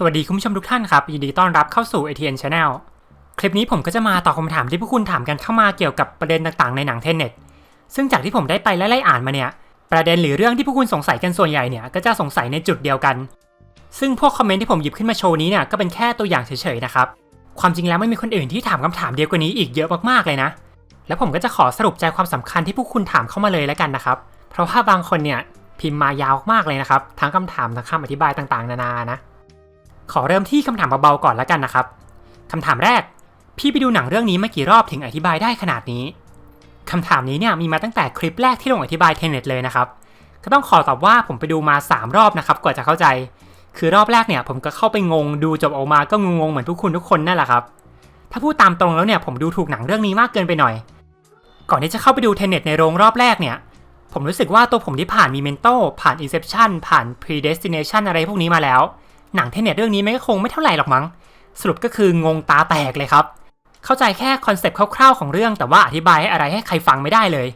สวัสดีคุณผู้ชมทุกท่านครับยินดีต้อนรับเข้าสู่ ATN Channel คลิปนี้ผมก็จะมาตอบคำถามที่พวกคุณถามกันเข้ามาเกี่ยวกับประเด็นต่างๆในหนังเทนเน็ตซึ่งจากที่ผมได้ไปไล่ๆอ่านมาเนี่ย ประเด็นหรือเรื่องที่พวกคุณสงสัยกันส่วนใหญ่เนี่ยก็จะสงสัยในจุดเดียวกัน ซึ่งพวกคอมเมนต์ที่ผมหยิบขึ้นมาโชว์นี้เนี่ยก็เป็นแค่ตัวอย่างเฉยๆนะครับ ความจริงแล้วไม่มีคนอื่นที่ถามคำถามเดียวกันนี้อีกเยอะมากๆเลยนะ แล้วผมก็จะขอสรุปใจความสำคัญที่พวกคุณถามเข้ามาเลยแล้วกันนะครับ เพราะว่าบางคนเนี่ยพิมพ์มายาวมากเลยนะครับ ทั้งคำถามทั้งคำอธิบายต่างๆ นานานะ ขอเริ่มที่คำถามเบาๆก่อนแล้วกันนะครับคำถามแรก พี่ไปดูหนังเรื่องนี้มากี่รอบถึงอธิบายได้ขนาดนี้คำถามนี้เนี่ยมีมาตั้งแต่คลิปแรกที่ลงอธิบายเทนเน็ตเลยนะครับก็ต้องขอตอบว่าผมไปดูมา 3 รอบนะครับกว่าจะเข้าใจ คือรอบแรกเนี่ยผมก็เข้าไปงงดูจบออกมาก็งงๆเหมือนทุกคุณทุกคนนั่นแหละครับ ถ้าพูดตามตรงแล้วเนี่ยผมดูถูกหนังเรื่องนี้มากเกินไปหน่อย ก่อนที่จะเข้าไปดูเทนเน็ตในโรงรอบแรกเนี่ย ผมรู้สึกว่าตัวผมที่ผ่านมีเมนโตผ่าน Inception ผ่าน Predestination อะไรพวกนี้มาแล้ว หนังเทเน็ตเรื่องนี้ไม่ก็คงไม่เท่าไหร่หรอกมั้ง สรุปก็คืองงตาแตกเลยครับ เข้าใจแค่คอนเซปต์คร่าวๆของเรื่องแต่ว่าอธิบายให้อะไรให้ใครฟังไม่ได้เลย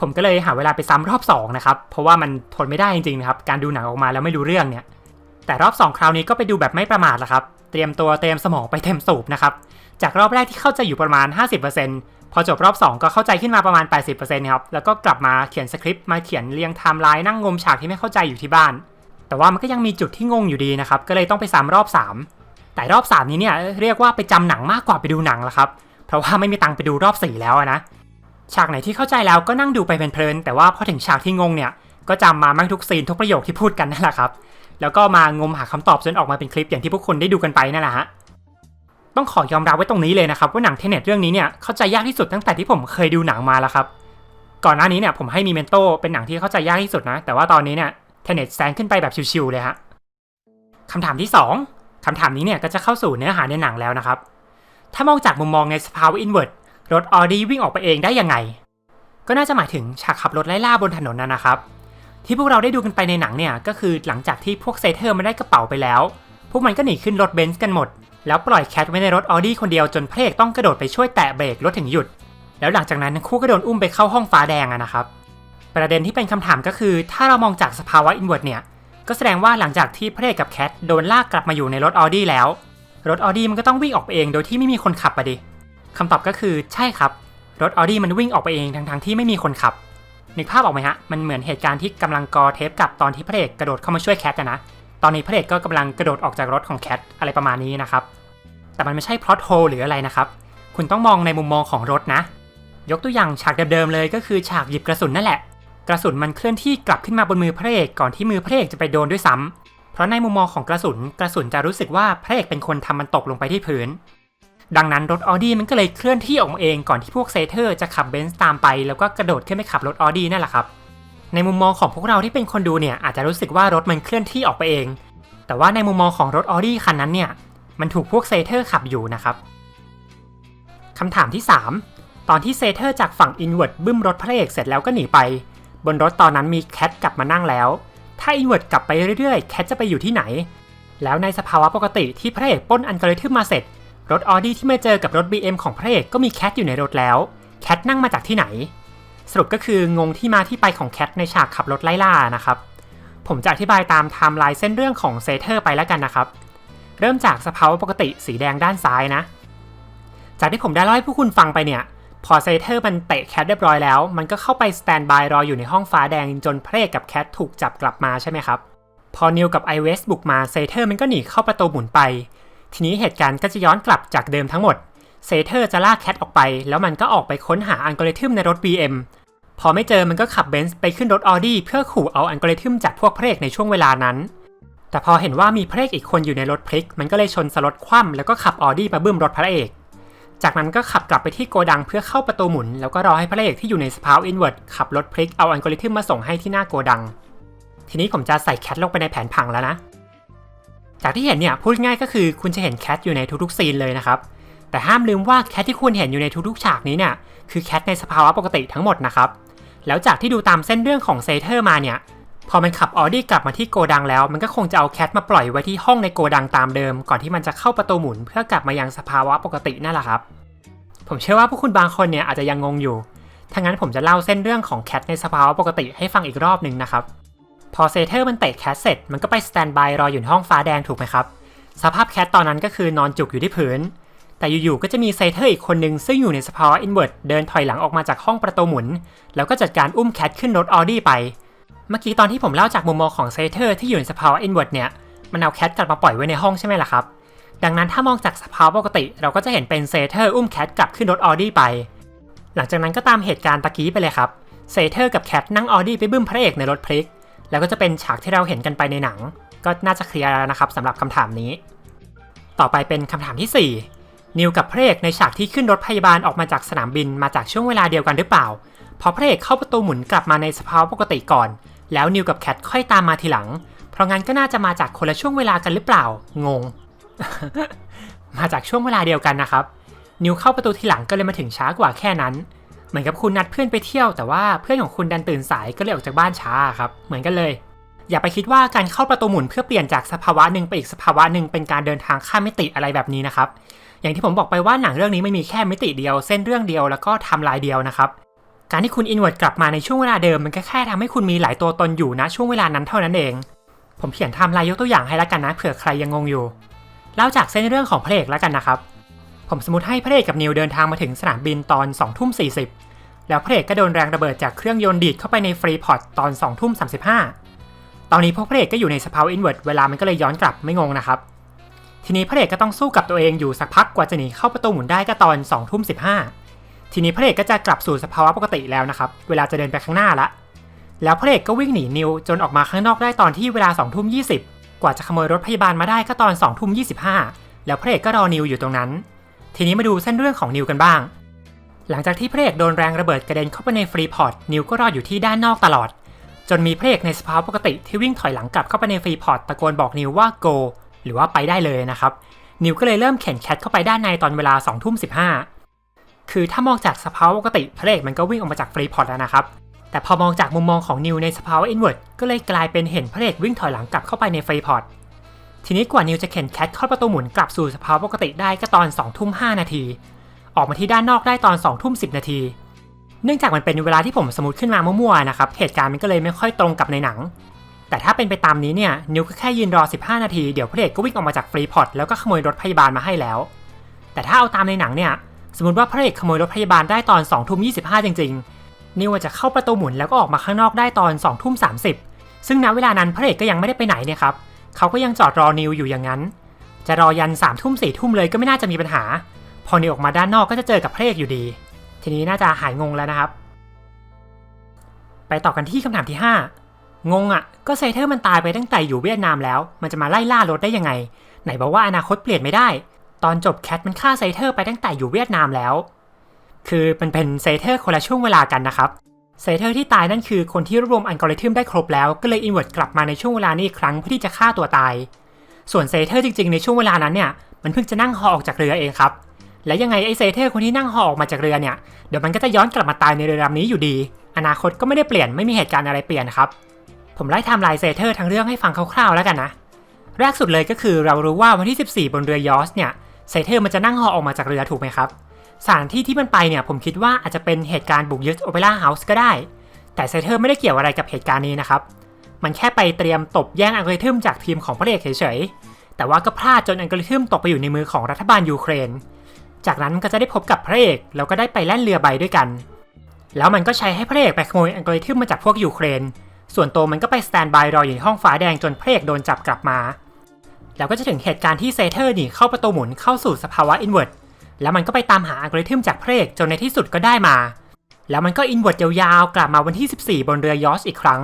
ผมก็เลยหาเวลาไปซ้ำรอบ2นะครับ เพราะว่ามันทนไม่ได้จริงๆนะครับ การดูหนังออกมาแล้วไม่รู้เรื่องเนี่ย แต่รอบ 2 คราวนี้ก็ไปดูแบบไม่ประมาทละครับ เตรียมตัวเตรียมสมองไปเต็มสูบนะครับ จากรอบแรกที่เข้าใจอยู่ประมาณ 50%พอจบรอบ 2 ก็เข้าใจขึ้นมาประมาณ 80%ครับ แล้วก็กลับมาเขียนสคริปต์มาเขียนเรียงไทม์ไลน์นั่งงมฉากที่ไม่เข้าใจอยู่ที่บ้าน แต่ว่ามันก็ยังมีจุดที่งงอยู่ดีนะครับ ก็เลยต้องไปซ้ำรอบ 3 แต่รอบ 3 นี้เนี่ยเรียกว่าไปจำหนังมากกว่าไปดูหนังละครับ เพราะว่าไม่มีตังค์ไปดูรอบ 4 แล้วนะ ฉากไหนที่เข้าใจแล้วก็นั่งดูไปเพลินๆแต่ว่าพอถึงฉากที่งงเนี่ย ก็จำมามั่งทุกซีนทุกประโยคที่พูดกันนั่นแหละครับ แล้วก็มางมหาคำตอบจนออกมาเป็นคลิปอย่างที่พวกคุณได้ดูกันไปนั่นแหละฮะ ต้องขอยอมรับไว้ตรงนี้เลยนะครับว่าหนังเทเน็ตเรื่องนี้เนี่ยเข้าใจยากที่สุดตั้งแต่ที่ผมเคยดูหนังมาแล้วครับ ก่อนหน้านี้เนี่ยผมให้มีเมนโตเป็นหนังที่เข้าใจยากที่สุดนะ แต่ว่าตอนนี้เนี่ย เทเน็ตแซงขึ้นไปแบบชิวๆเลยฮะคำถามที่ 2คำถามนี้เนี่ยก็จะเข้าสู่เนื้อหาในหนังแล้วนะครับ ถ้ามองจากมุมมองในสภาวะอินเวอร์ตรถออดี้วิ่งออกไปเองได้ยังไง ก็น่าจะหมายถึงฉากขับรถไล่ล่าบนถนนนั่นนะครับ ที่พวกเราได้ดูกันไปในหนังเนี่ยก็คือหลังจากที่พวกเซเทอร์มันได้กระเป๋าไปแล้ว พวกมันก็หนีขึ้นรถเบนซ์กันหมด แล้วปล่อยแคทไว้ในรถออดี้คนเดียวจนพระเอกต้องกระโดดไปช่วยแตะเบรกรถถึงหยุด แล้วหลังจากนั้นทั้งคู่ก็โดนอุ้มไปเข้าห้องฟ้าแดงอะนะครับ ประเด็นที่เป็นคำถามก็คือ ถ้าเรามองจากสภาวะอินเวอร์ตเนี่ย ก็แสดงว่าหลังจากที่พระเอกกับแคทโดนลากกลับมาอยู่ในรถออดี้แล้ว รถออดี้มันก็ต้องวิ่งออกไปเองโดยที่ไม่มีคนขับอะดิคำตอบก็คือใช่ครับ รถออดี้มันวิ่งออกไปเองทั้งๆที่ไม่มีคนขับนึกภาพออกไหมฮะ มันเหมือนเหตุการณ์ที่กำลังกอเทปกับตอนที่พระเอกกระโดดเข้ามาช่วยแคทนะ ตอนนี้พระเอกก็กำลังกระโดดออกจากรถของแคทอะไรประมาณนี้นะครับ แต่มันไม่ใช่พล็อตโฮหรืออะไรนะครับ คุณต้องมองในมุมมองของรถนะ ยกตัวอย่างฉากเดิมๆเลยก็คือฉากหยิบกระสุนนั่นแหละ กระสุนมันเคลื่อนที่กลับขึ้นมาบนมือพระเอกก่อนที่มือพระเอกจะไปโดนด้วยซ้ำเพราะในมุมมองของกระสุนกระสุนจะรู้สึกว่าพระเอกเป็นคนทำมันตกลงไปที่พื้น ดังนั้นรถออดี้มันก็เลยเคลื่อนที่ออกมาเองก่อนที่พวกเซเทอร์จะขับเบนซ์ตามไป แล้วก็กระโดดขึ้นไปขับรถออดี้นั่นแหละครับ ในมุมมองของพวกเราที่เป็นคนดูเนี่ยอาจจะรู้สึกว่ารถมันเคลื่อนที่ออกไปเอง แต่ว่าในมุมมองของรถออดี้คันนั้นเนี่ยมันถูกพวกเซเทอร์ขับอยู่นะครับคำถามที่ 3 ตอนที่เซเทอร์จากฝั่งอินเวอร์ตบึ้มรถพระเอกเสร็จแล้วก็หนีไป บนรถตอนนั้นมีแคทกลับมานั่งแล้ว ถ้าอินเวอร์ตกลับไปเรื่อยๆ แคทจะไปอยู่ที่ไหน แล้วในสภาวะปกติที่พระเอกป้นอัลกริทึมมาเสร็จ รถออดี้ที่มาเจอกับรถ BM ของพระเอกก็มีแคทอยู่ในรถแล้ว แคทนั่งมาจากที่ไหน สรุปก็คืองงที่มาที่ไปของแคทในฉากขับรถไล่ล่านะครับ ผมจะอธิบายตามไทม์ไลน์เส้นเรื่องของเซเทอร์ไปแล้วกันนะครับ เริ่มจากสภาวะปกติสีแดงด้านซ้ายนะ จากที่ผมได้เล่าให้ผู้คุณฟังไปเนี่ย พอเซเทอร์มันเตะแคทเรียบร้อยแล้ว มันก็เข้าไปสแตนบายรออยู่ในห้องฟ้าแดงจนพระเอกกับแคทถูกจับกลับมาใช่ไหมครับ พอนิวกับไอเวสบุกมาเซเทอร์มันก็หนีเข้าประตูหมุนไป ทีนี้เหตุการณ์ก็จะย้อนกลับจากเดิมทั้งหมดเซเทอร์จะลากแคทออกไป แล้วมันก็ออกไปค้นหาอัลกอริทึมในรถ BM พอไม่เจอมันก็ขับเบนซ์ไปขึ้นรถออดี้เพื่อขู่เอาอัลกอริทึมจากพวกพระเอกในช่วงเวลานั้น แต่พอเห็นว่ามีพระเอกอีกคนอยู่ในรถพลิก มันก็เลยชนสลดคว่ำแล้วก็ขับออดี้มาบึ้มรถพระเอก จากนั้นก็ขับกลับไปที่โกดังเพื่อเข้าประตูหมุน แล้วก็รอให้พระเอกที่อยู่ในสภาวะอินเวอร์ตขับรถพลิกเอาอัลกอริทึมมาส่งให้ที่หน้าโกดัง ทีนี้ผมจะใส่แคทลงไปในแผนผังแล้วนะ จากที่เห็นเนี่ยพูดง่ายก็คือคุณจะเห็นแคทอยู่ในทุกๆซีนเลยนะครับ แต่ห้ามลืมว่าแคทที่คุณเห็นอยู่ในทุกๆฉากนี้เนี่ยคือแคทในสภาวะปกติทั้งหมดนะครับ แล้วจากที่ดูตามเส้นเรื่องของเซเทอร์มาเนี่ย พอมันขับออดี้กลับมาที่โกดังแล้ว มันก็คงจะเอาแคทมาปล่อยไว้ที่ห้องในโกดังตามเดิม ก่อนที่มันจะเข้าประตูหมุนเพื่อกลับมายังสภาวะปกตินั่นแหละครับ ผมเชื่อว่าพวกคุณบางคนเนี่ยอาจจะยังงงอยู่ถ้างั้นผมจะเล่าเส้นเรื่องของแคทในสภาวะปกติให้ฟังอีกรอบหนึ่งนะครับ พอเซเทอร์มันเตะแคทเสร็จ มันก็ไปสแตนบายรออยู่ในห้องฟ้าแดงถูกไหมครับ สภาพแคทตอนนั้นก็คือนอนจุกอยู่ที่พื้น แต่อยู่ๆก็จะมีเซเทอร์อีกคนหนึ่งซึ่งอยู่ในสภาวะอินเวอร์ตเดินถอยหลังออกมาจากห้องประตูหมุน แล้วก็จัดการอุ้มแคทขึ้นรถออดี้ไป เมื่อกี้ตอนที่ผมเล่าจากมุมมองของเซเทอร์ที่อยู่ในสภาวะอินเวอร์ตเนี่ย มันเอาแคทกลับมาปล่อยไว้ในห้องใช่ไหมล่ะครับ ดังนั้นถ้ามองจากสภาวะปกติ เราก็จะเห็นเป็นเซเทอร์อุ้มแคทกลับขึ้นรถออดี้ไป หลังจากนั้นก็ตามเหตุการณ์ตะกี้ไปเลยครับ เซเทอร์กับแคทนั่งออดี้ไปบึ้มพระเอกในรถพลิก แล้วก็จะเป็นฉากที่เราเห็นกันไปในหนัง ก็น่าจะเคลียร์แล้วนะครับสำหรับคำถามนี้ ต่อไปเป็นคำถามที่ 4 นิวกับพระเอกในฉากที่ขึ้นรถพยาบาลออกมาจากสนามบินมาจากช่วงเวลาเดียวกันหรือเปล่าพอพระเอกเข้าประตูหมุนกลับมาในสภาวะปกติก่อน แล้วนิวกับแคทค่อยตามมาทีหลัง เพราะงั้นก็น่าจะมาจากคนละช่วงเวลากันหรือเปล่า งง มาจากช่วงเวลาเดียวกันนะครับ นิวเข้าประตูทีหลังก็เลยมาถึงช้ากว่าแค่นั้น เหมือนกับคุณนัดเพื่อนไปเที่ยว แต่ว่าเพื่อนของคุณดันตื่นสายก็เลยออกจากบ้านช้าครับ เหมือนกันเลย อย่าไปคิดว่าการเข้าประตูหมุนเพื่อเปลี่ยนจากสภาวะหนึ่งไปอีกสภาวะหนึ่งเป็นการเดินทางข้ามมิติอะไรแบบนี้นะครับ อย่างที่ผมบอกไปว่าหนังเรื่องนี้ไม่มีแค่มิติเดียว เส้นเรื่องเดียวแล้วก็ทำลายเดียวนะครับ การที่คุณอินเวอร์ตกลับมาในช่วงเวลาเดิมมันก็แค่ทำให้คุณมีหลายตัวตนอยู่นะช่วงเวลานั้นเท่านั้นเอง ผมเขียนไทม์ไลน์ยกตัวอย่างให้แล้วกันนะเผื่อใครยังงงอยู่เล่าจากเส้นเรื่องของพระเอกแล้วกันนะครับ ผมสมมติให้พระเอกกับนิวเดินทางมาถึงสนามบินตอน2ทุ่ม40แล้วพระเอกก็โดนแรงระเบิดจากเครื่องยนต์ดีดเข้าไปในฟรีพอร์ตตอน2ทุ่ม35ตอนนี้พวกพระเอกก็อยู่ในสภาวะอินเวอร์ตเวลามันก็เลยย้อนกลับไม่งงนะครับ ทีนี้พระเอกก็ต้องสู้กับตัวเองอยู่สักพักกว่าจะหนีเข้าประตูหมุนได้ก็ตอน2ทุ่ม15 ทีนี้พระเอกก็จะกลับสู่สภาวะปกติแล้วนะครับ เวลาจะเดินไปข้างหน้าละ แล้วพระเอกก็วิ่งหนีนิวจนออกมาข้างนอกได้ตอนที่เวลา2ทุ่ม20กว่าจะขโมยรถพยาบาลมาได้ก็ตอน2ทุ่ม25แล้วพระเอกก็รอนิวอยู่ตรงนั้น ทีนี้มาดูเส้นเรื่องของนิวกันบ้าง หลังจากที่พระเอกโดนแรงระเบิดกระเด็นเข้าไปในฟรีพอร์ตนิวก็รออยู่ที่ด้านนอกตลอด จนมีพระเอกในสภาวะปกติที่วิ่งถอยหลังกลับเข้าไปในฟรีพอร์ตตะโกนบอกนิวว่า go หรือว่าไปได้เลยนะครับ นิวก็เลยเริ่มเข็นแคทเข้าไปด้านในตอนเวลา2ทุ่ม15 คือถ้ามองจากสภาวะปกติพระเอกมันก็วิ่งออกมาจากฟรีพอร์ตแล้วนะครับ แต่พอมองจากมุมมองของนิวในสภาวะอินเวอร์ตก็เลยกลายเป็นเห็นพระเอกวิ่งถอยหลังกลับเข้าไปในฟรีพอร์ตทีนี้กว่านิวจะเข็นแคทเข้าประตูหมุนกลับสู่สภาวะปกติได้ก็ตอน2ทุ่ม5นาที ออกมาที่ด้านนอกได้ตอน2ทุ่ม10 นาที เนื่องจากมันเป็นเวลาที่ผมสมมติขึ้นมามั่วๆนะครับ เหตุการณ์มันก็เลยไม่ค่อยตรงกับในหนัง แต่ถ้าเป็นไปตามนี้เนี่ย นิวก็แค่ยืนรอ 15 นาที เดี๋ยวพระเอกก็วิ่งออกมาจากฟรีพอร์ตแล้วก็ขโมยรถพยาบาลมาให้แล้ว แต่ถ้าเอาตามในหนังเนี่ย สมมติว่าพระเอกขโมยรถพยาบาลได้ตอน2ทุ่ม25จริง ๆ นิวจะเข้าประตูหมุนแล้วก็ออกมาข้างนอกได้ตอน2ทุ่ม30ซึ่งณเวลานั้นพระเอกก็ยังไม่ได้ไปไหนเนี่ยครับเขาก็ยังจอดรอนิวอยู่อย่างนั้น จะรอยัน3ามทุ่มสี่ทุ่มเลยก็ไม่น่าจะมีปัญหา พอนิวออกมาด้านนอกก็จะเจอกับพระเอกอยู่ดี ทีนี้น่าจะหายงงแล้วนะครับ ไปต่อกันที่คำถามที่ 5 งงอะ่ะ ก็เซเทอร์มันตายไปตั้งแต่อยู่เวียดนามแล้ว มันจะมาไล่ล่ารถได้ยังไง ไหนบอกว่าอนาคตเปลี่ยนไม่ได้ ตอนจบแคทมันฆ่าเซเทอร์ไปตั้งแต่อยู่เวียดนามแล้ว คือมันเป็นเซเทอร์คนละช่วงเวลากันนะครับเซเทอร์ที่ตายนั่นคือคนที่รวบรวมอัลกอริทึมได้ครบแล้วก็เลยอินเวอร์ตกลับมาในช่วงเวลานี้อีกครั้งเพื่อที่จะฆ่าตัวตาย ส่วนเซเทอร์จริงๆในช่วงเวลานั้นเนี่ยมันเพิ่งจะนั่งฮอออกจากเรือเองครับ และยังไงไอเซเทอร์คนที่นั่งฮอออกมาจากเรือเนี่ยเดี๋ยวมันก็จะย้อนกลับมาตายในเรือลำนี้อยู่ดี อนาคตก็ไม่ได้เปลี่ยนไม่มีเหตุการณ์อะไรเปลี่ยนครับ ผมไล่ไทม์ไลน์เซเทอร์ทั้งเรื่องให้ฟังคร่าวๆแล้วกันนะ แรกสุดเลยก็คือเรารู้ว่าวันที่ 14 บนเรือยอสเนี่ย เซเทอร์มันจะนั่งฮอออกมาจากเรือถูกไหมครับสถานที่ที่มันไปเนี่ยผมคิดว่าอาจจะเป็นเหตุการณ์บุกยึดโอเปร่าเฮาส์ก็ได้ แต่เซเทอร์ไม่ได้เกี่ยวอะไรกับเหตุการณ์นี้นะครับ มันแค่ไปเตรียมตบแย่งอัลกอริทึมจากทีมของพระเอกเฉยๆ แต่ว่าก็พลาดจนอัลกอริทึมตกไปอยู่ในมือของรัฐบาลยูเครน จากนั้นก็จะได้พบกับพระเอกแล้วก็ได้ไปแล่นเรือใบด้วยกัน แล้วมันก็ใช้ให้พระเอกไปขโมยอัลกอริทึมมาจากพวกยูเครน ส่วนตัวมันก็ไปสแตนบายรออยู่ในห้องฟ้าแดงจนพระเอกโดนจับกลับมา แล้วก็จะถึงเหตุการณ์ที่เซเทอร์หนีเข้าประตูหมุนเข้าสู่สภาวะอินเวอร์ตแล้วมันก็ไปตามหาอัลกอริทึมจากพระเอกจนในที่สุดก็ได้มา แล้วมันก็อินเวอร์ตยาวๆ กลับมาวันที่ 14 บนเรือยอสอีกครั้ง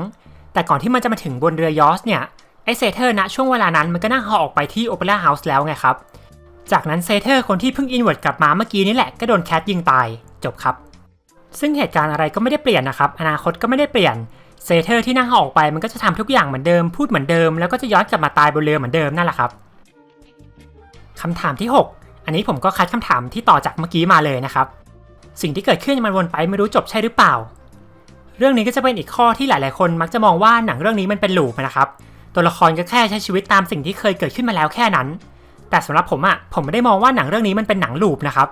แต่ก่อนที่มันจะมาถึงบนเรือยอสเนี่ยไอเซเทอร์ณช่วงเวลานั้นมันก็นั่งฮอออกไปที่โอเปร่าเฮาส์แล้วไงครับ จากนั้นเซเทอร์คนที่เพิ่งอินเวอร์ตกลับมาเมื่อกี้นี่แหละก็โดนแคทยิงตายจบครับ ซึ่งเหตุการณ์อะไรก็ไม่ได้เปลี่ยนนะครับ อนาคตก็ไม่ได้เปลี่ยน เซเทอร์ที่นั่งอออกไปมันก็จะทำทุกอย่างเหมือนเดิมพูดเหมือนเดิมแล้วก็จะย้อนกลับมาตายบนเรือเหมือนเดิมนั่นแหละครับคำถามที่ 6 อันนี้ผมก็คัดคำถามที่ต่อจากเมื่อกี้มาเลยนะครับ สิ่งที่เกิดขึ้นมันวนไปไม่รู้จบใช่หรือเปล่า เรื่องนี้ก็จะเป็นอีกข้อที่หลาย ๆ คนมักจะมองว่าหนังเรื่องนี้มันเป็นลูปนะครับตัวละครก็แค่ใช้ชีวิตตามสิ่งที่เคยเกิดขึ้นมาแล้วแค่นั้น แต่สำหรับผมอะผมไม่ได้มองว่าหนังเรื่องนี้มันเป็นหนังลูปนะครับ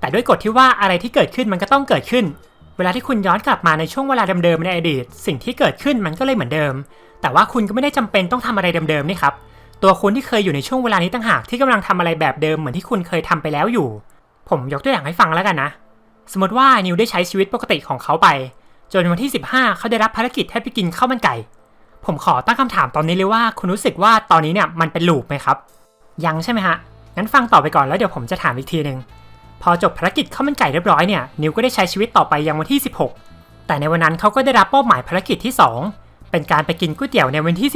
แต่ด้วยกฎที่ว่าอะไรที่เกิดขึ้นมันก็ต้องเกิดขึ้น วลาที่คุณย้อนกลับมาในช่วงเวลาเดิมๆในอดีต สิ่งที่เกิดขึ้นมันก็เลยเหมือนเดิม แต่ว่าคุณก็ไม่ได้จำเป็นต้องทำอะไรเดิมๆนี่ครับตัวคุณที่เคยอยู่ในช่วงเวลานี้ต่างหากที่กำลังทำอะไรแบบเดิมเหมือนที่คุณเคยทำไปแล้วอยู่ ผมยกตัวอย่างให้ฟังแล้วกันนะ สมมติว่านิวได้ใช้ชีวิตปกติของเขาไป จนวันที่ 15 เขาได้รับภารกิจให้ไปกินข้าวมันไก่ ผมขอตั้งคำถามตอนนี้เลยว่าคุณรู้สึกว่าตอนนี้เนี่ยมันเป็นลูปไหมครับ ยังใช่ไหมฮะงั้นฟังต่อไปก่อนแล้วเดี๋ยวผมจะถามอีกทีหนึ่ง พอจบภารกิจข้าวมันไก่เรียบร้อยเนี่ยนิวก็ได้ใช้ชีวิตต่อไปยังวันที่ 16 แต่ในวันนั้นเขาก็ได้รับมอบหมายภารกิจที่ 2 เป็นการไปกินก๋วยเตี๋ยวในวันที่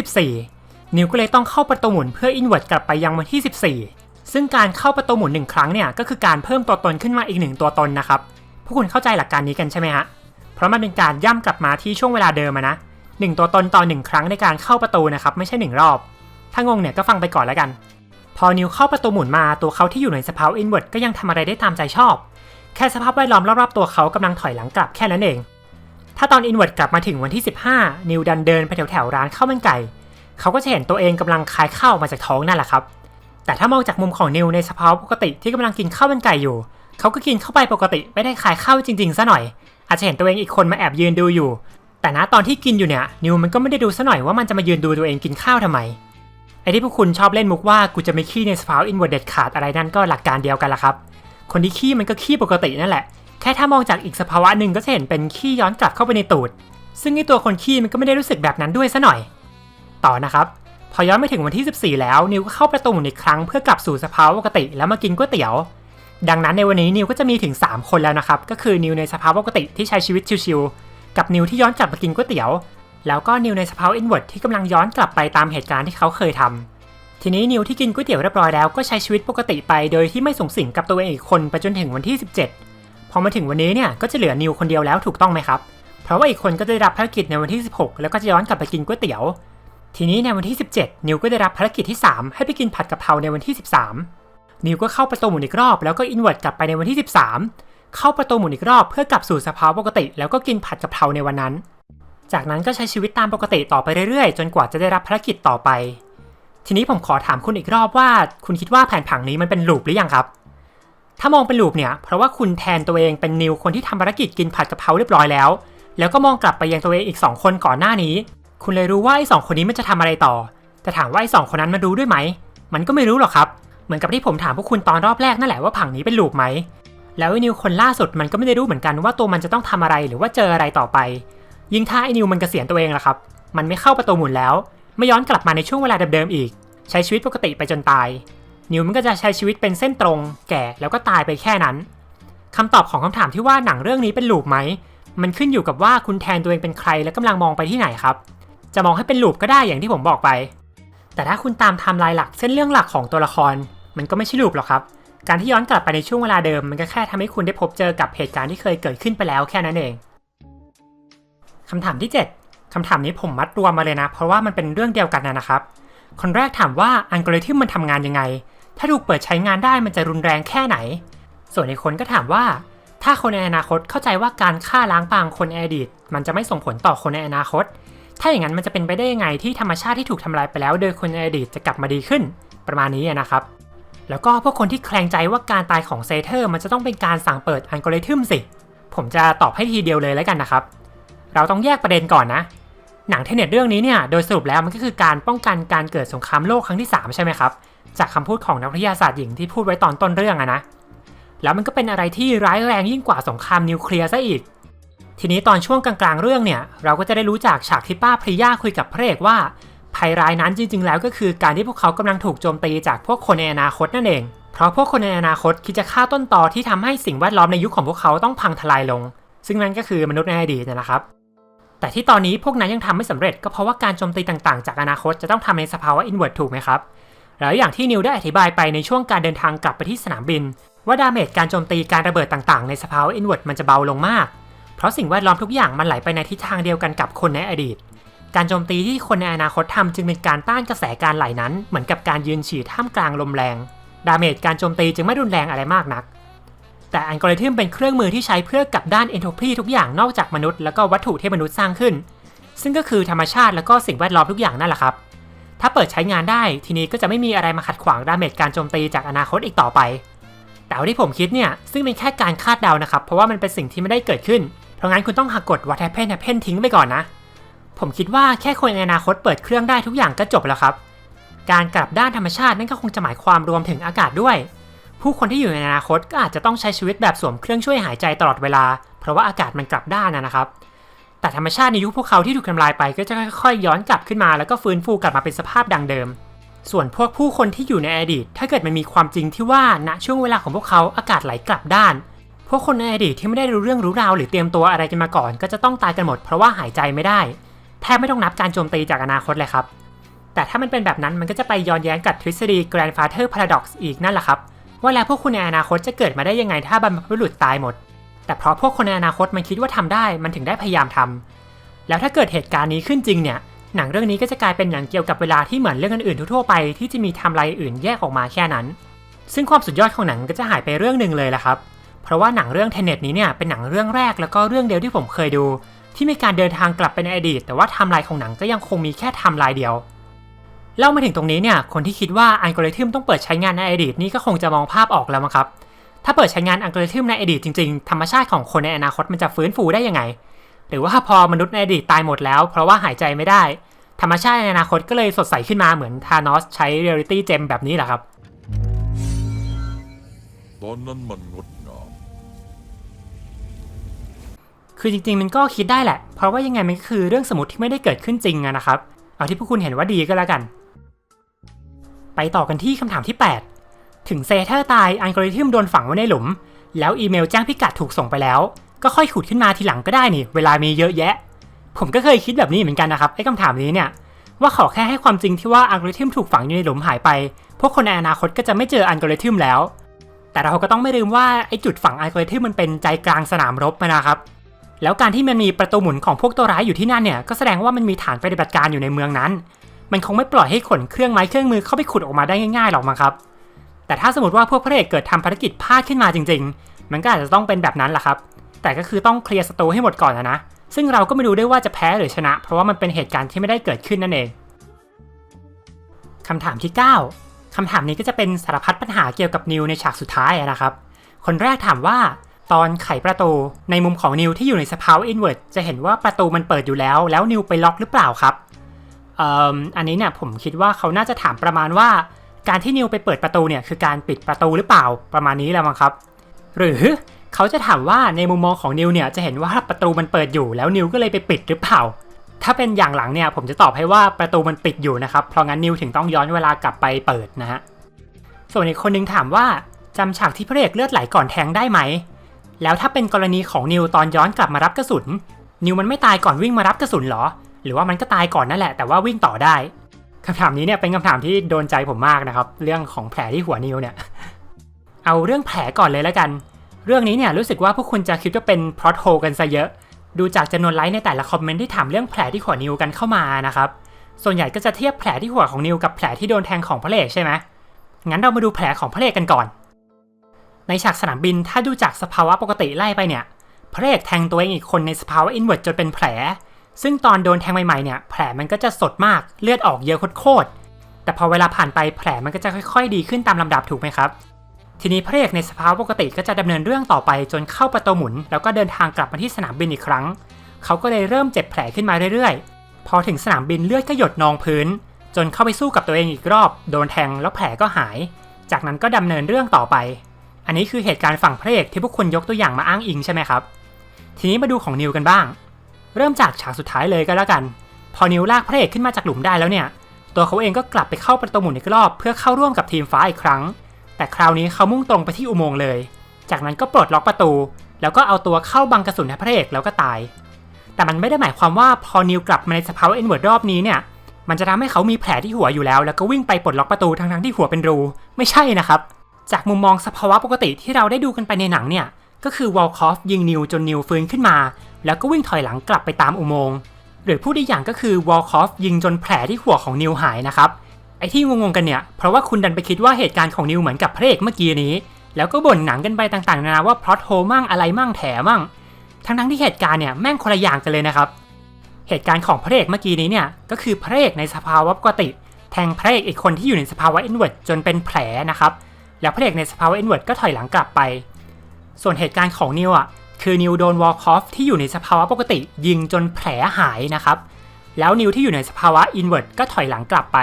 14 นิวก็เลยต้องเข้าประตูหมุนเพื่ออินเวอร์ตกลับไปยังวันที่ 14 ซึ่งการเข้าประตูหมุนหนึ่งครั้งเนี่ยก็คือการเพิ่มตัวตนขึ้นมาอีกหนึ่งตัวตนนะครับพวกคุณเข้าใจหลักการนี้กันใช่ไหมฮะเพราะมันเป็นการย่ำกลับมาที่ช่วงเวลาเดิมนะหนึ่งตัวตนต่อหนึ่งครั้งในการเข้าประตูนะครับไม่ใช่หนึ่งรอบ ถ้างงเนี่ยก็ฟังไปก่อนแล้วกัน พอนิวเข้าประตูหมุนมาตัวเขาที่อยู่ในสภาวะอินเวอร์ตก็ยังทำอะไรได้ตามใจชอบ แค่สภาพแวดล้อมรอบๆตัวเขากำลังถอยหลังกลับแค่นั้นเอง ถ้าตอนอินเวอร์ตกลับมาถึงวันที่ 15 นิวดันเดินไปแถวๆร้านข้าวมันไก่ เขาก็จะเห็นตัวเองกำลังคายข้าวมาจากท้องนั่นแหละครับ แต่ถ้ามองจากมุมของนิวในสภาวะปกติที่กำลังกินข้าวมันไก่อยู่ เขาก็กินเข้าไปปกติไม่ได้คายข้าวจริงๆซะหน่อย อาจจะเห็นตัวเองอีกคนมาแอบยืนดูอยู่ แต่ณตอนที่กินอยู่เนี่ยนิวมันก็ไม่ได้ดูซะหน่อยว่ามันจะมายืนดูตัวเองกินข้าวทำไม ไอ้ที่พวกคุณชอบเล่นมุกว่ากูจะไม่ขี้ในสภาวะอินเวอร์เด็ดขาดอะไรนั่นก็หลักการเดียวกันละครับ คนที่ขี้มันก็ขี้ปกตินั่นแหละ แค่ถ้ามองจากอีกสภาวะหนึ่งก็จะเห็นเป็นขี้ย้อนกลับเข้าไปในตูด ซึ่งไอตัวคนขี้มันก็ไม่ได้รู้สึกแบบนั้นด้วยซะหน่อย ต่อนะครับ พอย้อนไปถึงวันที่ 14 แล้วนิวก็เข้าประตูอีกครั้งเพื่อกลับสู่สภาวะปกติแล้วมากินก๋วยเตี๋ยว ดังนั้นในวันนี้นิวก็จะมีถึง 3 คนแล้วนะครับ ก็คือนิวในสภาวะปกติที่ใช้ชีวิตชิวๆกับนิวที่ย้อนกลับมากินก๋วยเตี๋ยว แล้วก็นิวในสภาวะอินเวอร์ตที่กำลังย้อนกลับไปตามเหตุการณ์ที่เขาเคยทำทีนี้นิวที่กินก๋วยเตี๋ยวเรียบร้อยแล้วก็ใช้ชีวิตปกติไปโดยที่ไม่ส่งสิงกับตัวเองอีกคนไปจนถึงวันที่ 17 พอมาถึงวันนี้เนี่ยก็จะเหลือนิวคนเดียวแล้วถูกต้องไหมครับ เพราะว่าอีกคนก็จะได้รับภารกิจในวันที่ 16 แล้วก็จะย้อนกลับไปกินก๋วยเตี๋ยว ทีนี้ในวันที่ 17 นิวก็ได้รับภารกิจที่ 3 ให้ไปกินผัดกะเพราในวันที่ 13 นิวก็เข้าประตูหมุนอีกรอบแล้วก็อินเวอร์ตกลับไปในวันที่ 13 เข้าประตูหมุนอีกรอบเพื่อกลับสู่สภาวะปกติ แล้วก็กินผัดกะเพราในวันนั้น จากนั้นก็ใช้ชีวิตตามปกติต่อไปเรื่อยๆ จนกว่าจะได้รับภารกิจต่อไป ทีนี้ผมขอถามคุณอีกรอบว่า คุณคิดว่าแผนผังนี้มันเป็นลูปหรือยังครับ ถ้ามองเป็นลูปเนี่ย เพราะว่าคุณแทนตัวเองเป็นนิวคนที่ทำภารกิจกินผัดกะเพราเรียบร้อยแล้ว แล้วก็มองกลับไปยังตัวเองอีก 2 คนก่อนหน้านี้ คุณเลยรู้ว่าไอ้สองคนนี้มันจะทำอะไรต่อ แต่ถามว่าไอ้สองคนนั้นมันรู้ด้วยไหม มันก็ไม่รู้หรอกครับ เหมือนกับที่ผมถามพวกคุณตอนรอบแรกนั่นแหละว่าผังนี้เป็นลูปไหมแล้วไอ้นิวคนล่าสุดมันก็ไม่ได้รู้เหมือนกันว่าตัวมันจะต้องทำอะไรหรือว่าเจออะไรต่อไป ยิ่งถ้าไอ้นิวมันเกษียณตัวเองล่ะครับ มันไม่เข้าประตูหมุนแล้ว ไม่ย้อนกลับมาในช่วงเวลาเดิมๆอีก ใช้ชีวิตปกติไปจนตาย นิวมันก็จะใช้ชีวิตเป็นเส้นตรง แก่แล้วก็ตายไปแค่นั้นคำตอบของคำถามที่ว่าหนังเรื่องนี้เป็นลูปไหม มันขึ้นอยู่กับว่าคุณแทนตัวเองเป็นใครและกำลังมองไปที่ไหนครับ จะมองให้เป็นลูปก็ได้อย่างที่ผมบอกไป แต่ถ้าคุณตามไทม์ไลน์หลักเส้นเรื่องหลักของตัวละคร มันก็ไม่ใช่ลูปหรอกครับ การที่ย้อนกลับไปในช่วงเวลาเดิมมันก็แค่ทำให้คุณได้พบเจอกับเหตุการณ์ที่เคยเกิดขึ้นไปแล้วแค่นั้นเอง คำถามที่ 7คำถามนี้ผมมัดรวมมาเลยนะ เพราะว่ามันเป็นเรื่องเดียวกันนะครับ คนแรกถามว่าอัลกอริทึมมันทำงานยังไง ถ้าถูกเปิดใช้งานได้มันจะรุนแรงแค่ไหน ส่วนอีกคนก็ถามว่า ถ้าคนในอนาคตเข้าใจว่าการฆ่าล้างบางคนในอดีต มันจะไม่ส่งผลต่อคนในอนาคต ถ้าอย่างนั้นมันจะเป็นไปได้ยังไงที่ธรรมชาติที่ถูกทำลายไปแล้ว โดยคนในอดีตจะกลับมาดีขึ้น ประมาณนี้นะครับ แล้วก็พวกคนที่แคลงใจว่าการตายของเซเทอร์ มันจะต้องเป็นการสั่งเปิดอัลกอริทึมสิ ผมจะตอบให้ทีเดียวเลยแล้วกันนะครับ เราต้องแยกประเด็นก่อนนะ หนังเทเน็ตเรื่องนี้เนี่ยโดยสรุปแล้วมันก็คือการป้องกันการเกิดสงครามโลกครั้งที่ 3 ใช่ไหมครับ จากคำพูดของนักวิทยาศาสตร์หญิงที่พูดไว้ตอนต้นเรื่องอะนะ แล้วมันก็เป็นอะไรที่ร้ายแรงยิ่งกว่าสงครามนิวเคลียร์ซะอีก ทีนี้ตอนช่วงกลางๆเรื่องเนี่ย เราก็จะได้รู้จากฉากที่ป้าพริยาคุยกับพระเอกว่าภัยร้ายนั้นจริงๆ แล้วก็คือการที่พวกเขากำลังถูกโจมตีจากพวกคนในอนาคตนั่นเอง เพราะพวกคนในอนาคตคิดจะฆ่าต้นตอที่ทำให้สิ่งแวดล้อมในยุคของพวกเขาต้องพังทลายลง ซึ่งนั่นก็คือมนุษย์ในอดีตนะครับ แต่ที่ตอนนี้พวกนั้นยังทำไม่สำเร็จก็เพราะว่าการโจมตีต่างๆ จากอนาคตจะต้องทำในสภาวะอินเวอร์ตถูกไหมครับ แล้วอย่างที่นิวได้อธิบายไปในช่วงการเดินทางกลับไปที่สนามบิน ว่าดาเมจการโจมตีการระเบิดต่างๆ ในสภาวะอินเวอร์ตมันจะเบาลงมาก เพราะสิ่งแวดล้อมทุกอย่างมันไหลไปในทิศทางเดียวกันกับคนในอดีต การโจมตีที่คนในอนาคตทำจึงเป็นการต้านกระแสการไหลนั้น เหมือนกับการยืนฉีดท่ามกลางลมแรง ดาเมจการโจมตีจึงไม่รุนแรงอะไรมากนัก แต่อัลกอริทึมเป็นเครื่องมือที่ใช้เพื่อกลับด้านเอนโทรพีทุกอย่างนอกจากมนุษย์แล้วก็วัตถุที่มนุษย์สร้างขึ้น ซึ่งก็คือธรรมชาติแล้วก็สิ่งแวดล้อมทุกอย่างนั่นแหละครับ ถ้าเปิดใช้งานได้ทีนี้ก็จะไม่มีอะไรมาขัดขวางดาเมจการโจมตีจากอนาคตอีกต่อไป แต่ที่ผมคิดเนี่ยซึ่งเป็นแค่การคาดเดานะครับเพราะว่ามันเป็นสิ่งที่ไม่ได้เกิดขึ้น เพราะงั้นคุณต้องหักกฎ what happen happen ทิ้งไปก่อนนะ ผมคิดว่าแค่คนในอนาคตเปิดเครื่องได้ทุกอย่างก็จบแล้วครับ การกลับด้านธรรมชาตินั่นก็คงจะหมายความรวมถึงอากาศด้วย ผู้คนที่อยู่ในอนาคตก็อาจจะต้องใช้ชีวิตแบบสวมเครื่องช่วยหายใจตลอดเวลา เพราะว่าอากาศมันกลับด้านนะครับ แต่ธรรมชาติในยุคพวกเขาที่ถูกทำลายไปก็จะค่อยๆย้อนกลับขึ้นมาแล้วก็ฟื้นฟูกลับมาเป็นสภาพดังเดิม ส่วนพวกผู้คนที่อยู่ในอดีต ถ้าเกิดมันมีความจริงที่ว่าณช่วงเวลาของพวกเขาอากาศไหลกลับด้าน พวกคนในอดีตที่ไม่ได้รู้เรื่องรู้ราวหรือเตรียมตัวอะไรกันมาก่อน ก็จะต้องตายกันหมดเพราะว่าหายใจไม่ได้แทบไม่ต้องนับการโจมตีจากอนาคตเลยครับแต่ถ้ามันเป็นแบบนั้นมันก็จะไปย้อนแย้งกับทฤษฎี grandfather paradox อีกนั่นแหละครับ ว่าแล้วพวกคุณในอนาคตจะเกิดมาได้ยังไงถ้าบรรพบุรุษตายหมด แต่เพราะพวกคนในอนาคตมันคิดว่าทำได้มันถึงได้พยายามทำแล้วถ้าเกิดเหตุการณ์นี้ขึ้นจริงเนี่ยหนังเรื่องนี้ก็จะกลายเป็นหนังเกี่ยวกับเวลาที่เหมือนเรื่องอื่นๆทั่วไปที่จะมีทำลายอื่นแยกออกมาแค่นั้น ซึ่งความสุดยอดของหนังก็จะหายไปเรื่องหนึ่งเลยละครับ เพราะว่าหนังเรื่องเทเน็ตนี้เนี่ยเป็นหนังเรื่องแรกแล้วก็เรื่องเดียวที่ผมเคยดู ที่มีการเดินทางกลับไปในอดีต แต่ว่าทม์ไลน์ของหนังก็ยังคงมีแค่ทม์ไลน์เดียว เล่ามาถึงตรงนี้เนี่ย คนที่คิดว่าอัลกอริทึมต้องเปิดใช้งานในอดีตนี่ก็คงจะมองภาพออกแล้วมั้งครับ ถ้าเปิดใช้งานอัลกอริทึมในอดีตจริงๆ ธรรมชาติของคนในอนาคตมันจะฟื้นฟูได้ยังไง หรือว่าพอมนุษย์ในอดีตตายหมดแล้ว เพราะว่าหายใจไม่ได้ ธรรมชาติในอนาคตก็เลยสดใสขึ้นมาเหมือนธานอสใช้เรียลิตี้เจมแบบนี้แหละครับ ตอนนั้นมันงดงามคือจริงๆมันก็คิดได้แหละ เพราะว่ายังไงมันก็คือเรื่องสมมติที่ไม่ได้เกิดขึ้นจริงอะนะครับ เอาที่พวกคุณเห็นว่าดีก็แล้วกัน ไปต่อกันที่คำถามที่ 8 ถึงเซเทอร์ตายอัลกอริทึมโดนฝังไว้ในหลุม แล้วอีเมลแจ้งพิกัดถูกส่งไปแล้ว ก็ค่อยขุดขึ้นมาทีหลังก็ได้นี่ เวลามีเยอะแยะ ผมก็เคยคิดแบบนี้เหมือนกันนะครับไอ้คำถามนี้เนี่ยว่าขอแค่ให้ความจริงที่ว่าอัลกอริทึมถูกฝังอยู่ในหลุมหายไป พวกคนในอนาคตก็จะไม่เจออัลกอริทึมแล้ว แต่เราก็ต้องไม่ลืมว่าไอ้จุดฝังอัลกอริทึมมันเป็นใจกลางสนามรบนะครับ แล้วการที่มันมีประตูหมุนของพวกตัวร้ายอยู่ที่นั่นเนี่ยก็แสดงว่ามันมีฐานปฏิบัติการอยู่ในเมืองนั้น มันคงไม่ปล่อยให้ขนเครื่องไม้เครื่องมือเข้าไปขุดออกมาได้ง่ายๆหรอกมั้งครับ แต่ถ้าสมมติว่าพวกพระเอกเกิดทำภารกิจพลาดขึ้นมาจริง ๆ มันก็อาจจะต้องเป็นแบบนั้นแหละครับ แต่ก็คือต้องเคลียร์ศัตรูให้หมดก่อนนะนะ ซึ่งเราก็ไม่รู้ได้ว่าจะแพ้หรือชนะ เพราะว่ามันเป็นเหตุการณ์ที่ไม่ได้เกิดขึ้นนั่นเองคำถามที่ 9คำถามนี้ก็จะเป็นสารพัดปัญหาเกี่ยวกับนิวในฉากสุดท้ายนะครับ คนแรกถามว่าตอนไขประตูในมุมของนิวที่อยู่ในสภาวะอินเวอร์จะเห็นว่าประตูมันเปิดอยู่แล้ว แล้วนิวไปล็อกหรือเปล่าครับ อันนี้เนี่ยผมคิดว่าเขาน่าจะถามประมาณว่า การที่นิวไปเปิดประตูเนี่ยคือการปิดประตูหรือเปล่าประมาณนี้แหละมั้งครับ หรือเขาจะถามว่าในมุมมองของนิวเนี่ยจะเห็นว่าประตูมันเปิดอยู่แล้วนิวก็เลยไปปิดหรือเปล่า ถ้าเป็นอย่างหลังเนี่ยผมจะตอบให้ว่าประตูมันปิดอยู่นะครับเพราะงั้นนิวถึงต้องย้อนเวลากลับไปเปิดนะฮะส่วนอีกคนนึงถามว่าจำฉากที่พระเอกเลือดไหลก่อนแทงได้ไหม แล้วถ้าเป็นกรณีของนิวตอนย้อนกลับมารับกระสุน นิวมันไม่ตายก่อนวิ่งมารับกระสุนเหรอ หรือว่ามันก็ตายก่อนนั่นแหละ แต่ว่าวิ่งต่อได้คำถามนี้เนี่ยเป็นคำถามที่โดนใจผมมากนะครับ เรื่องของแผลที่หัวนิวเนี่ย เอาเรื่องแผลก่อนเลยแล้วกัน เรื่องนี้เนี่ยรู้สึกว่าพวกคุณจะคิดว่าเป็นพล็อตโฮกันซะเยอะ ดูจากจำนวนไลค์ในแต่ละคอมเมนต์ที่ถามเรื่องแผลที่หัวนิวกันเข้ามานะครับ ส่วนใหญ่ก็จะเทียบแผลที่หัวของนิวกับแผลที่โดนแทงของพระเอกใช่ไหมงั้นเรามาดูแผลของพระเอกกันก่อน ในฉากสนามบินถ้าดูจากสภาวะปกติไล่ไปเนี่ย พระเอกแทงตัวเองอีกคนในสภาวะอินเวอร์จนเป็นแผล ซึ่งตอนโดนแทงใหม่ๆเนี่ยแผลมันก็จะสดมากเลือดออกเยอะโคตรๆแต่พอเวลาผ่านไปแผลมันก็จะค่อยๆ ดีขึ้นตามลำดับถูกไหมครับ ทีนี้พระเอกในสภาวะปกติก็จะดำเนินเรื่องต่อไปจนเข้าประตูหมุน แล้วก็เดินทางกลับมาที่สนามบินอีกครั้ง เขาก็เลยเริ่มเจ็บแผลขึ้นมาเรื่อยๆ พอถึงสนามบินเลือดก็หยดนองพื้น จนเข้าไปสู้กับตัวเองอีกรอบ โดนแทงแล้วแผลก็หาย จากนั้นก็ดำเนินเรื่องต่อไป อันนี้คือเหตุการณ์ฝั่งพระเอกที่พวกคุณยกตัวอย่างมาอ้างอิงใช่ไหมครับ ทีนี้มาดูของนิวกันบ้าง เริ่มจากฉากสุดท้ายเลยก็แล้วกัน พอนิวลากพระเอกขึ้นมาจากหลุมได้แล้วเนี่ย ตัวเขาเองก็กลับไปเข้าประตูหมุนอีกรอบเพื่อเข้าร่วมกับทีมฟ้าอีกครั้ง แต่คราวนี้เขามุ่งตรงไปที่อุโมงค์เลย จากนั้นก็ปลดล็อกประตู แล้วก็เอาตัวเข้าบังกระสุนให้พระเอกแล้วก็ตาย แต่มันไม่ได้หมายความว่าพอนิวกลับมาในสภาวะเอ็นเวิร์ดรอบนี้เนี่ย มันจะทำให้เขามีแผลที่หัวอยู่แล้ว แล้วก็วิ่งไปปลดล็อกประตูทั้งๆที่หัวเป็นรู ไม่ใช่นะครับ จากมุมมองสภาวะปกติที่เราได้ดูกันไปในหนังเนี่ย ก็คือวอลคอฟยิงนิวจนนิวฟื้นขึ้นมา แล้วก็วิ่งถอยหลังกลับไปตามอุโมงค์หรือพูดอีกอย่างก็คือวอลคอฟยิงจนแผลที่หัวของนิวหายนะครับไอ้ที่งงๆกันเนี่ย เพราะว่าคุณดันไปคิดว่าเหตุการณ์ของนิวเหมือนกับพระเอกเมื่อกี้นี้ แล้วก็บ่นหนังกันไปต่างๆนานาว่าพล็อตโฮมั่งอะไรมั่งแถมั่ง ทั้งๆที่เหตุการณ์เนี่ยแม่งคนละอย่างกันเลยนะครับ เหตุการณ์ของพระเอกเมื่อกี้นี้เนี่ยก็คือพระเอกในสภาวะปกติ แทงพระเอกอีกคนที่อยู่ในสภาวะอินเวอร์ตจนเป็นแผลนะครับ แล้วพระเอกในสภาวะอินเวอร์ตก็ถอยหลังกลับไป ส่วนเหตุการณ์ของนิวอะ คือนิวโดนวอลคอฟที่อยู่ในสภาวะปกติยิงจนแผลหายนะครับ แล้วนิวที่อยู่ในสภาวะอินเวอร์ตก็ถอยหลังกลับไป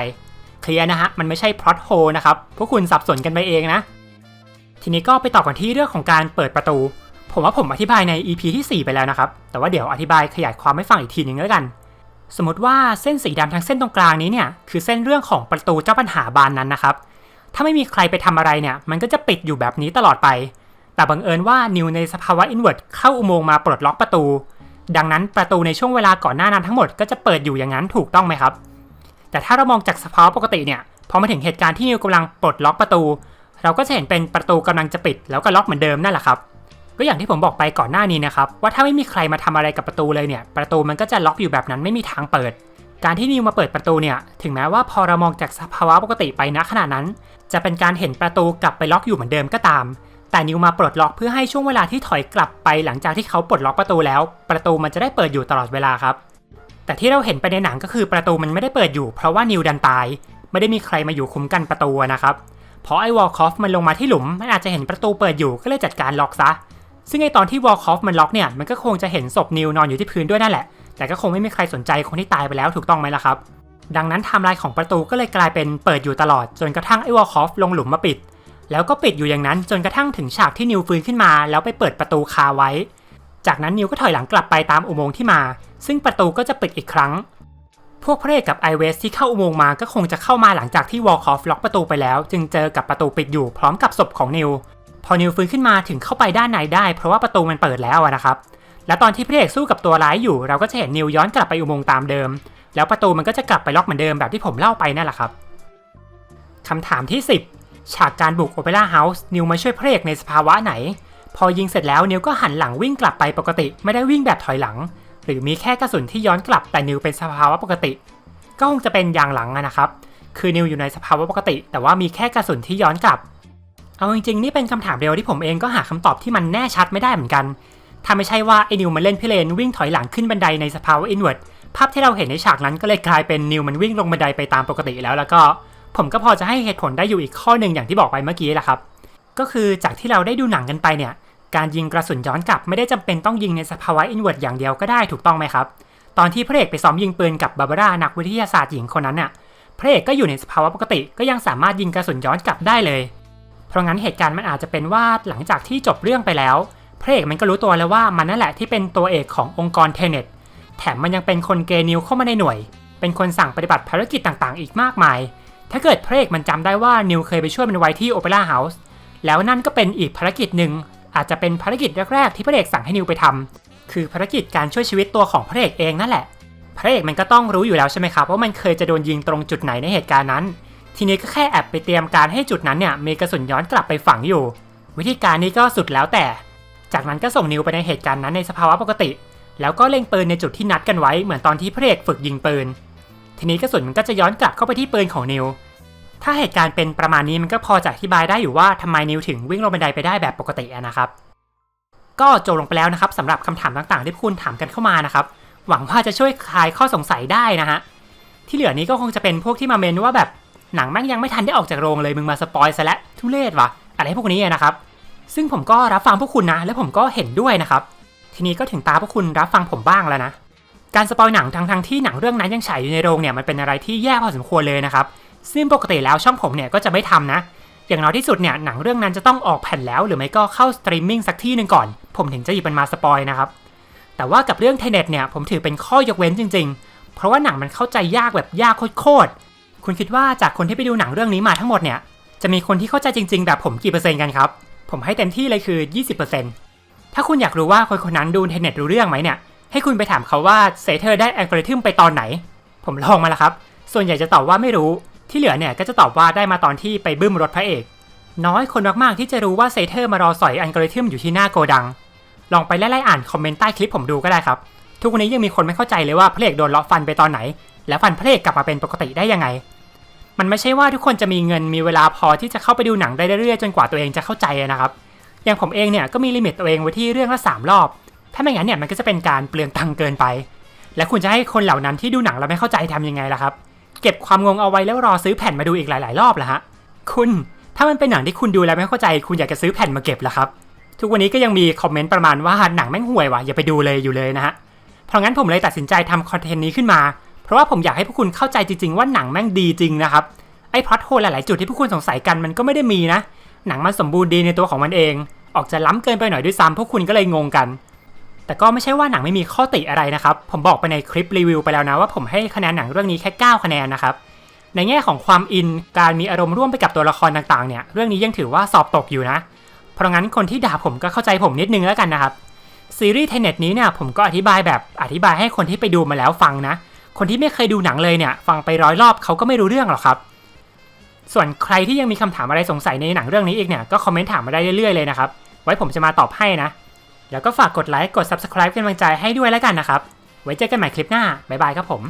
เคลียร์นะฮะ มันไม่ใช่พล็อตโฮนะครับ พวกคุณสับสนกันไปเองนะ ทีนี้ก็ไปต่อกันที่เรื่องของการเปิดประตู ผมว่าผมอธิบายใน EP ที่ 4 ไปแล้วนะครับ แต่ว่าเดี๋ยวอธิบายขยายความให้ฟังอีกทีหนึ่งแล้วกัน สมมติว่าเส้นสีดำทั้งเส้นตรงกลางนี้เนี่ยคือเส้นเรื่องของประตูเจ้าปัญหาบานนั้นนะครับ ถ้าไม่มีใครไปทำอะไรเนี่ย มันก็จะปิดอยู่แบบนี้ตลอดไป แต่บังเอิญว่านิวในสภาวะอินเวอร์ตเข้าอุโมงค์มาปลดล็อกประตู ดังนั้นประตูในช่วงเวลาก่อนหน้านั้นทั้งหมดก็จะเปิดอยู่อย่างนั้นถูกต้องไหมครับ แต่ถ้าเรามองจากสภาวะปกติเนี่ยพอมาถึงเหตุการณ์ที่นิวกำลังปลดล็อกประตู เราก็จะเห็นเป็นประตูกำลังจะปิด แล้วก็ล็อกเหมือนเดิมนั่นแหละครับก็อย่างที่ผมบอกไปก่อนหน้านี้นะครับว่าถ้าไม่มีใครมาทำอะไรกับประตูเลยเนี่ย ประตูมันก็จะล็อกอยู่แบบนั้นไม่มีทางเปิด การที่นิวมาเปิดประตูเนี่ย ถึงแม้ว่าพอเรามองจากสภาวะปกติไปณขณะนั้น จะเป็นการเห็นประตูกลับไปล็อกอยู่เหมือนเดิมก็ตาม แต่นิวมาปลดล็อกเพื่อให้ช่วงเวลาที่ถอยกลับไปหลังจากที่เขาปลดล็อกประตูแล้ว ประตูมันจะได้เปิดอยู่ตลอดเวลาครับ แต่ที่เราเห็นไปในหนังก็คือประตูมันไม่ได้เปิดอยู่เพราะว่านิวดันตาย ไม่ได้มีใครมาอยู่คุ้มกันประตูนะครับเพราะไอ้วอลคอฟมันลงมาที่หลุมมันอาจจะเห็นประตูเปิดอยู่ก็เลยจัดการล็อกซะ ซึ่งไอตอนที่วอลคอฟมันล็อกเนี่ยมันก็คงจะเห็นศพนิวนอนอยู่ที่พื้นด้วยนั่นแหละ แต่ก็คงไม่มีใครสนใจคนที่ตายไปแล้วถูกต้องไหมล่ะครับ ดังนั้นไทม์ไลน์ของประตูก็เลยกลายเป็นเปิดอยู่ตลอด จนกระทั่งไอ้วอลคอฟลงหลุมมาปิด แล้วก็ปิดอยู่อย่างนั้นจนกระทั่งถึงฉากที่นิวฟื้นขึ้นมา แล้วไปเปิดประตูคาไว้ จากนั้นนิวก็ถอยหลังกลับไปตามอุโมงค์ที่มา ซึ่งประตูก็จะปิดอีกครั้ง พวกพระเอกกับไอเวสที่เข้าอุโมงค์มาก็คงจะเข้ามาหลังจากที่วอลคอฟล็อกประตูไปแล้ว จึงเจอกับประตูปิดอยู่พร้อมกับศพของนิว พอนิวฟื้นขึ้นมาถึงเข้าไปด้านในได้ เพราะว่าประตูมันเปิดแล้วนะครับ และตอนที่พระเอกสู้กับตัวร้ายอยู่ เราก็จะเห็นนิวย้อนกลับไปอุโมงค์ตามเดิม แล้วประตูมันก็จะกลับไปล็อกเหมือนเดิมแบบที่ผมเล่าไปนั่นแหละครับคำถามที่ 10 ฉากการบุกโอเปร่าเฮาส์นิวมาช่วยพระเอกในสภาวะไหน พอยิงเสร็จแล้วนิวก็หันหลังวิ่งกลับไปปกติ ไม่ได้วิ่งแบบถอยหลัง หรือมีแค่กระสุนที่ย้อนกลับแต่นิวเป็นสภาวะปกติ ก็คงจะเป็นอย่างหลังอะนะครับ คือนิวอยู่ในสภาวะปกติ แต่ว่ามีแค่กระสุนที่ย้อนกลับ เอาจริงๆนี่เป็นคำถามเดียวที่ผมเองก็หาคำตอบที่มันแน่ชัดไม่ได้เหมือนกันถ้าไม่ใช่ว่าไอ้นิวมันเล่นพิเรนวิ่งถอยหลังขึ้นบันไดในสภาวะอินเวอร์ตภาพที่เราเห็นในฉากนั้นก็เลยกลายเป็นนิวมันวิ่งลงบันไดไปตามปกติแล้วแล้วก็ ผมก็พอจะให้เหตุผลได้อยู่อีกข้อหนึ่งอย่างที่บอกไปเมื่อกี้แหละครับ ก็คือจากที่เราได้ดูหนังกันไปเนี่ย การยิงกระสุนย้อนกลับไม่ได้จำเป็นต้องยิงในสภาวะอินเวอร์ตอย่างเดียวก็ได้ถูกต้องไหมครับ ตอนที่พระเอกไปซ้อมยิงปืนกับบาบาร่านักวิทยาศาสตร์หญิงคนนั้นน่ะ พระเอกก็อยู่ในสภาวะปกติก็ยังสามารถยิงกระสุนย้อนกลับได้เลย เพราะงั้นเหตุการณ์มันอาจจะเป็นว่าหลังจากที่จบเรื่องไปแล้ว พระเอกมันก็รู้ตัวแล้วว่ามันนั่นแหละที่เป็นตัวเอกขององค์กรเทเน็ตแถมมันยังเป็นคนเกนิวเข้ามาในหน่วย เป็นคนสั่งปฏิบัติภารกิจต่างๆ อีกมากมาย ถ้าเกิดพระเอกมันจำได้ว่านิวเคยไปช่วยมันไว้ที่โอเปร่าเฮาส์แล้วนั่นก็เป็นอีกภารกิจหนึ่งอาจจะเป็นภารกิจแรกๆที่พระเอกสั่งให้นิวไปทำคือภารกิจการช่วยชีวิตตัวของพระเอกเองนั่นแหละ พระเอกมันก็ต้องรู้อยู่แล้วใช่ไหมครับว่ามันเคยจะโดนยิงตรงจุดไหนในเหตุการณ์นั้น ทีนี้ก็แค่แอบไปเตรียมการให้จุดนั้นเนี่ยมีกระสุนย้อนกลับไปฝังอยู่ วิธีการนี้ก็สุดแล้วแต่ จากนั้นก็ส่งนิวไปในเหตุการณ์นั้นในสภาวะปกติ แล้วก็เล็งปืนในจุดที่นัดกันไว้เหมือนตอนที่พระเอกฝึกยิงปืน ทีนี้กระสุนมันก็จะย้อนกลับเข้าไปที่ปืนของนิว ถ้าเหตุการณ์เป็นประมาณนี้มันก็พอจะอธิบายได้อยู่ว่าทำไมนิวถึงวิ่งลงบันไดไปได้แบบปกติอะนะครับ ก็จบลงไปแล้วนะครับสำหรับคำถามต่างๆ ที่คุณถามกันเข้ามานะครับหวังว่าจะช่วยคลายข้อสงสัยได้นะฮะที่เหลือนี้ก็คงจะเป็นพวกที่มาเมนว่าแบบหนังแม่งยังไม่ทันได้ออกจากโรงเลยมึงมาสปอยซะและทุเรศวะอะไรพวกนี้นะครับ ซึ่งผมก็รับฟังพวกคุณนะ และผมก็เห็นด้วยนะครับ ทีนี้ก็ถึงตาพวกคุณรับฟังผมบ้างแล้วนะ การสปอยหนังทั้งทงๆที่หนังเรื่องนั้นยังฉายอยู่ในโรงเนี่ยมันเป็นอะไรที่แย่พอสมควรเลยนะครับ ซึ่งปกติแล้วช่องผมเนี่ยก็จะไม่ทำนะ อย่างน้อยที่สุดเนี่ยหนังเรื่องนั้นจะต้องออกแผ่นแล้ว หรือไม่ก็เข้าสตรีมมิ่งสักที่หนึ่งก่อน ผมถึงจะหยิบมันมาสปอยนะครับ แต่ว่ากับเรื่องเทเน็ตเนี่ยผมถือเป็นข้อยกเว้นจริง ๆ เพราะว่าหนังมันเข้าใจยากแบบยากโคตรๆคุณคิดว่าจากคนที่ไปดูหนังเรื่องนี้มาทั้งหมดเนี่ยจะมีคนที่เข้าใจจริง ๆ แบบผมกี่เปอร์เซ็นต์กันครับ ผมให้เต็มที่เลยคือ 20%ถ้าคุณอยากรู้ว่าคนคนนั้นดูเทเน็ตรู้เรื่องไหมเนี่ยให้คุณไปถามเขาว่าเซเธอร์ได้อัลกอริทึมไปตอนไหน ผมลองมาแล้วครับ ส่วนใหญ่จะตอบว่าไม่รู้ ที่เหลือเนี่ยก็จะตอบว่าได้มาตอนที่ไปบึ้มรถพระเอก น้อยคนมากๆที่จะรู้ว่าเซเธอร์มารอสอยอัลกอริทึมอยู่ที่หน้าโกดัง ลองไปไล่ๆอ่านคอมเมนต์ใต้คลิปผมดูก็ได้ครับ ทุกวันนี้ยังมีคนไม่เข้าใจเลยว่าพระเอกโดนเลาะฟันไปตอนไหน แล้วฟันพระเอกกลับมาเป็นปกติได้ยังไง มันไม่ใช่ว่าทุกคนจะมีเงินมีเวลาพอที่จะเข้าไปดูหนังได้เรื่อยๆจนกว่าตัวเองจะเข้าใจนะครับ อย่างผมเองเนี่ยก็มีลิมิตตัวเองไว้ที่เรื่องละสามรอบ ถ้าไม่งั้นเนี่ยมันก็จะเป็นการเปลืองตังเกินไป และคุณจะให้คนเหล่านั้นที่ดูหนังแล้วไม่เข้าใจทำยังไงล่ะครับ เก็บความงงเอาไว้แล้วรอซื้อแผ่นมาดูอีกหลาย ๆ รอบละฮะคุณถ้ามันเป็นหนังที่คุณดูแล้วไม่เข้าใจ คุณอยากจะซื้อแผ่นมาเก็บละครับ ทุกวันนี้ก็ยังมีคอมเมนต์ประมาณว่าหนังแม่งห่วยว่ะอย่าไปดูเลยอยู่เลยนะฮะเพราะงั้นผมเลยตัดสินใจทำคอนเทนต์นี้ขึ้นมา เพราะว่าผมอยากให้พวกคุณเข้าใจจริง ๆ ว่าหนังแม่งดีจริงนะครับไอ้พล็อตโฮลหลายๆจุดที่พวกคุณสงสัยกันมันก็ไม่ได้มีนะ หนังมันสมบูรณ์ดีในตัวของมันเอง ออกจะล้ำเกินไปหน่อยด้วยซ้ำพวกคุณก็เลยงงกัน แต่ก็ไม่ใช่ว่าหนังไม่มีข้อติอะไรนะครับ ผมบอกไปในคลิปรีวิวไปแล้วนะว่าผมให้คะแนนหนังเรื่องนี้แค่ 9 คะแนนนะครับ ในแง่ของความอิน การมีอารมณ์ร่วมไปกับตัวละครต่างๆ เนี่ย เรื่องนี้ยังถือว่าสอบตกอยู่นะ เพราะงั้นคนที่ด่าผมก็เข้าใจผมนิดนึงแล้วกันนะครับ ซีรีส์เทเน็ตนี้เนี่ยผมก็อธิบายแบบอธิบายให้คนที่ไปดูมาแล้วฟังนะ คนที่ไม่เคยดูหนังเลยเนี่ย ฟังไปร้อยรอบเขาก็ไม่รู้เรื่องหรอกครับ ส่วนใครที่ยังมีคำถามอะไรสงสัยในหนังเรื่องนี้อีกเนี่ย ก็คอมเมนต์ถามมาได้เรื่อยๆเลยนะครับ ไว้ผมจะมาตอบให้นะ แล้วก็ฝากกดไลค์กด Subscribe เป็นกำลังใจให้ด้วยแล้วกันนะครับ ไว้เจอกันใหม่คลิปหน้าบ๊ายบายครับผม